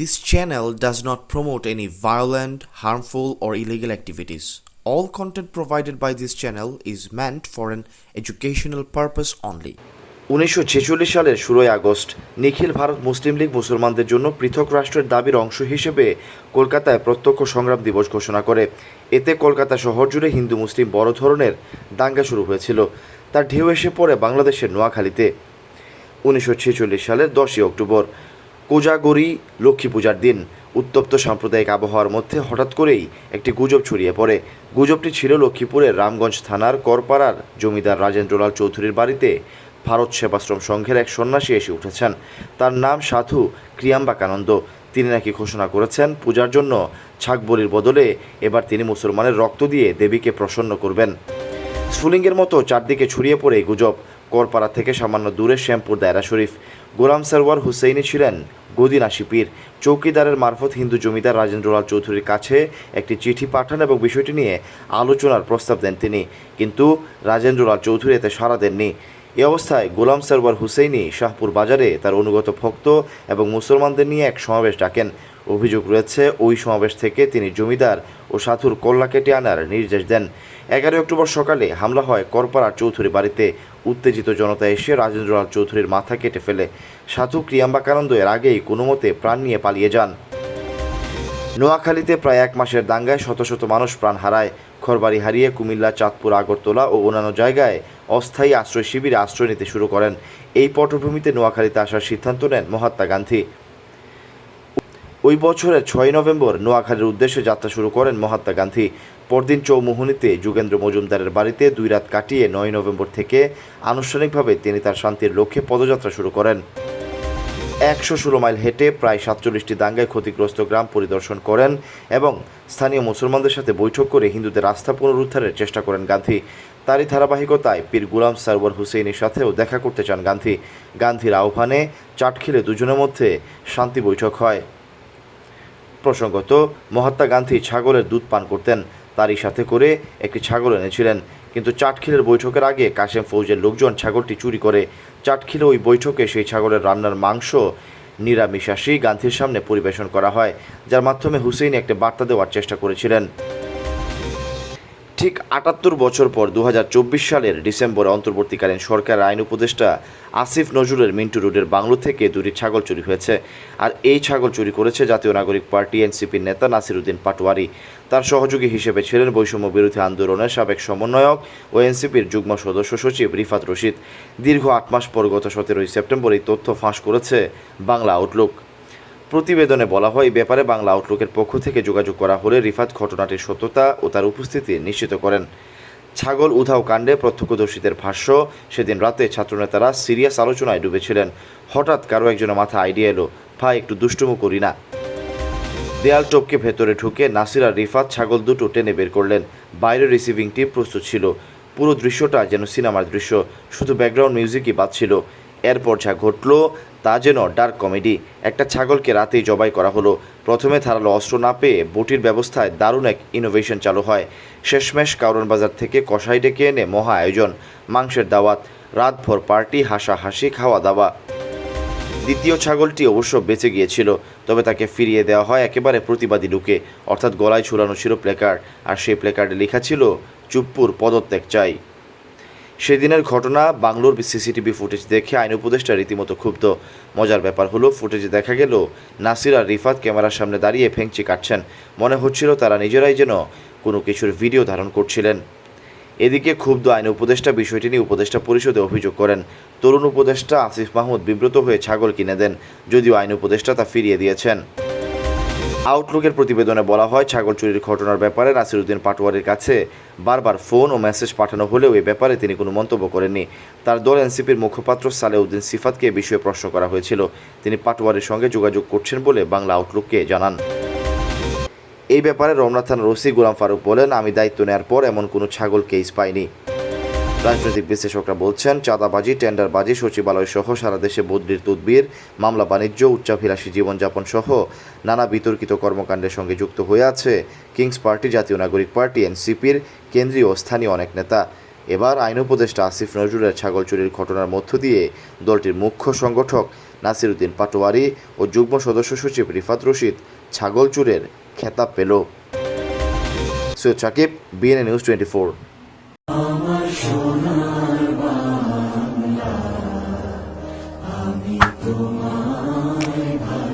This channel does not promote any violent, harmful, or illegal activities. All content provided by this channel is meant for an educational purpose only. উনিশশো ছেচল্লিশ সালের ষোলোই August নিখিল ভারত মুসলিম লীগ মুসলমানদের জন্য পৃথক রাষ্ট্রের দাবির অংশ হিসেবে কলকাতায় প্রত্যক্ষ সংগ্রাম দিবস ঘোষণা করে এতে কলকাতা শহর জুড়ে হিন্দু মুসলিম বড় ধরনের দাঙ্গা শুরু হয়েছিল তার ঢেউ এসে পড়ে বাংলাদেশের নোয়াখালীতে উনিশশো ছেচল্লিশ সালের দশই অক্টোবর কোজাগরি লক্ষ্মী পূজার দিন। উত্তপ্ত সাম্প্রদায়িক আবহাওয়ার মধ্যে হঠাৎ করেই একটি গুজব ছড়িয়ে পড়ে। গুজবটি ছিল লক্ষ্মীপুরের রামগঞ্জ থানার করপাড়ার জমিদার রাজেন্দ্রলাল চৌধুরীর বাড়িতে। ভারত সেবাশ্রম সংঘের এক সন্ন্যাসী এসে উঠেছেন। তার নাম সাধু ক্রিয়াম্বাকানন্দ। তিনি নাকি ঘোষণা করেছেন পূজার জন্য ছাগবলির বদলে এবার তিনি মুসলমানের রক্ত দিয়ে দেবীকে প্রসন্ন করবেন। স্ফুলিঙ্গের মতো চারদিকে ছড়িয়ে পড়ে গুজব। করপাড়া থেকে সামান্য দূরে শ্যামপুর দায়রা শরীফ। গোলাম সরওয়ার হুসেইনি ছিলেন গদিনা শিপির চৌকিদারের মারফত হিন্দু জমিদার রাজেন্দ্রলাল চৌধুরীর কাছে একটি চিঠি পাঠান এবং বিষয়টি নিয়ে আলোচনার প্রস্তাব দেন তিনি। কিন্তু রাজেন্দ্রলাল চৌধুরী এতে সাড়া দেননি। এ অবস্থায় গোলাম সরওয়ার হুসেইনি শাহপুর বাজারে তার অনুগত ভক্ত এবং মুসলমানদের নিয়ে এক সমাবেশ ডাকেন। অভিযোগ রয়েছে, ওই সমাবেশ থেকে তিনি জমিদার ও সাধুর কল্লা কেটে আনার নির্দেশ দেন। এগারোই অক্টোবর সকালে হামলা হয় করপাড়া চৌধুরী বাড়িতে। উত্তেজিত জনতা এসে রাজেন্দ্রলাল চৌধুরীর মাথা কেটে ফেলে। সাধু ক্রিয়াম্বাকানন্দ এর আগেই কোনো মতে প্রাণ নিয়ে পালিয়ে যান। নোয়াখালীতে প্রায় এক মাসের দাঙ্গায় শত শত মানুষ প্রাণ হারায়। ঘরবাড়ি হারিয়ে কুমিল্লা, চাঁদপুর, আগরতলা ও অন্যান্য জায়গায় অস্থায়ী আশ্রয় শিবিরে আশ্রয় নিতে শুরু করেন। এই পটভূমিতে নোয়াখালীতে আসার সিদ্ধান্ত নেন মহাত্মা গান্ধী। ওই বছরের ছয় নভেম্বর নোয়াখালীর উদ্দেশ্যে যাত্রা শুরু করেন মহাত্মা গান্ধী। পরদিন চৌমুহনীতে যুগেন্দ্র মজুমদারের বাড়িতে দুই রাত কাটিয়ে নয় নভেম্বর থেকে আনুষ্ঠানিকভাবে তিনি তার শান্তির লক্ষ্যে পদযাত্রা শুরু করেন। একশো ষোলো মাইল হেঁটে প্রায় সাতচল্লিশটি দাঙ্গায় ক্ষতিগ্রস্ত গ্রাম পরিদর্শন করেন এবং স্থানীয় মুসলমানদের সাথে বৈঠক করে হিন্দুদের আস্থা পুনরুদ্ধারের চেষ্টা করেন গান্ধী। তারই ধারাবাহিকতায় পীর গুলাম সারওয়ার হুসেইনের সাথেও দেখা করতে চান গান্ধী। গান্ধীর আহ্বানে চাটখিলে দুজনের মধ্যে শান্তি বৈঠক হয়। প্রসঙ্গত, মহাত্মা গান্ধী ছাগলের দুধ পান করতেন। তারই সাথে করে একটি ছাগল এনেছিলেন। কিন্তু চাটখিলের বৈঠকের আগে কাশেম ফৌজের লোকজন ছাগলটি চুরি করে। চাটখিলে ওই বৈঠকে সেই ছাগলের রান্নার মাংস নিরামিষাসী গান্ধীর সামনে পরিবেশন করা হয়, যার মাধ্যমে হুসেইন একটা বার্তা দেওয়ার চেষ্টা করেছিলেন। ঠিক আটাত্তর বছর পর দু হাজার চব্বিশ সালের ডিসেম্বরে অন্তর্বর্তীকালীন সরকার আইন উপদেষ্টা আসিফ নজরুলের মিন্টু রোডের বাংলো থেকে দুটি ছাগল চুরি হয়েছে। আর এই ছাগল চুরি করেছে জাতীয় নাগরিক পার্টি এনসিপির নেতা নাসিরুদ্দিন পাটোয়ারি। তার সহযোগী হিসেবে ছিলেন বৈষম্য বিরোধী আন্দোলনের সাবেক সমন্বয়ক ও এনসিপির যুগ্ম সদস্য সচিব রিফাত রশিদ। দীর্ঘ আট মাস পর গত সতেরোই সেপ্টেম্বর এই তথ্য ফাঁস করেছে বাংলা আউটলুক। প্রতিবেদনে বলা হয় ব্যাপারে বাংলা আউটলুকের পক্ষ থেকে যোগাযোগ করা হলে রিফাত ঘটনাটির সত্যতা ও তার উপস্থিতি নিশ্চিত করেন। ছাগল, উধাও কাণ্ডে প্রত্যক্ষদর্শীদের ভাষ্য, সেদিন রাতে ছাত্রনেতারা সিরিয়াস আলোচনায় ডুবেছিলেন। হঠাৎ কারও একজনের মাথা আইডিয়া এলো, ভাই একটু দুষ্টুমো করি না। দেয়াল টপকে ভেতরে ঢুকে নাসিরা, রিফাত, ছাগল দুটো টেনে বের করলেন। বাইরে রিসিভিং টিম প্রস্তুত ছিল। পুরো দৃশ্যটা যেন সিনেমার দৃশ্য। শুধু ব্যাকগ্রাউন্ড মিউজিকই বাজছিল এরপর যা ঘটলো তা যেন ডার্ক কমেডি একটা ছাগলকে রাতেই জবাই করা হলো। প্রথমে ধারালো অস্ত্র না পেয়ে বটির ব্যবস্থায় দারুণ এক ইনোভেশন চালু হয়। শেষমেশ কাউরন বাজার থেকে কষাই ডেকে এনে মহা আয়োজন, মাংসের দাওয়াত, রাতভর পার্টি, হাসাহাসি, খাওয়া দাওয়া। দ্বিতীয় ছাগলটি অবশ্য বেঁচে গিয়েছিল, তবে তাকে ফিরিয়ে দেওয়া হয় একেবারে প্রতিবাদী লুকে। অর্থাৎ গলায় ঝুলানো ছিল প্লেকার্ড আর সেই প্লেকার্ডে লেখা ছিল, চুপ্পুর পদত্যাগ চাই। সেদিনের ঘটনা বাংলোর সিসিটিভি ফুটেজ দেখে আইন উপদেষ্টা রীতিমতো ক্ষুব্ধ। মজার ব্যাপার হলো, ফুটেজে দেখা গেল, নাসির আর রিফাত ক্যামেরার সামনে দাঁড়িয়ে ফেংচি কাটছেন। মনে হচ্ছিল তারা নিজেরাই যেন কোনো কিছুর ভিডিও ধারণ করছিলেন। এদিকে ক্ষুব্ধ আইন উপদেষ্টা বিষয়টি নিয়ে উপদেষ্টা পরিষদে অভিযোগ করেন। তরুণ উপদেষ্টা আসিফ মাহমুদ বিব্রত হয়ে ছাগল কিনে দেন, যদিও আইন উপদেষ্টা তা ফিরিয়ে দিয়েছেন। আউটলুকের প্রতিবেদনে বলা হয়, ছাগল চুরির ঘটনার ব্যাপারে নাসিরুদ্দিন পাটোয়ারির কাছে বারবার ফোন ও মেসেজ পাঠানো হলেও এ ব্যাপারে তিনি কোনো মন্তব্য করেননি। তার দল এনসিপির মুখপাত্র সালেউদ্দিন সিফাতকে এ বিষয়ে প্রশ্ন করা হয়েছিল। তিনি পাটোয়ারির সঙ্গে যোগাযোগ করছেন বলে বাংলা আউটলুককে জানান। এই ব্যাপারে রমনা থানার ওসি গোলাম ফারুক বলেন, আমি দায়িত্ব নেওয়ার পর এমন কোনো ছাগল কেস পাইনি। রাজনৈতিক বিশ্লেষকরা বলছেন, চাঁদাবাজি, টেন্ডারবাজি, সচিবালয় সহ সারা দেশে বদলির তদবির, মামলা বাণিজ্য, উচ্চাভিলাষী জীবনযাপন সহ নানা বিতর্কিত কর্মকাণ্ডের সঙ্গে যুক্ত হয়ে আছে কিংস পার্টি, জাতীয় নাগরিক পার্টি, এনসিপির কেন্দ্রীয় স্থানীয় অনেক নেতা। এবার আইন উপদেষ্টা আসিফ নজরুলের ছাগল চুরির ঘটনার মধ্য দিয়ে দলটির মুখ্য সংগঠক নাসিরুদ্দিন পাটোয়ারি ও যুগ্ম সদস্য সচিব রিফাত রশিদ ছাগল চুরের খেতাব পেল। Syed Sakib BNA news twenty আমার বাংলা আমি তোমায় ভাই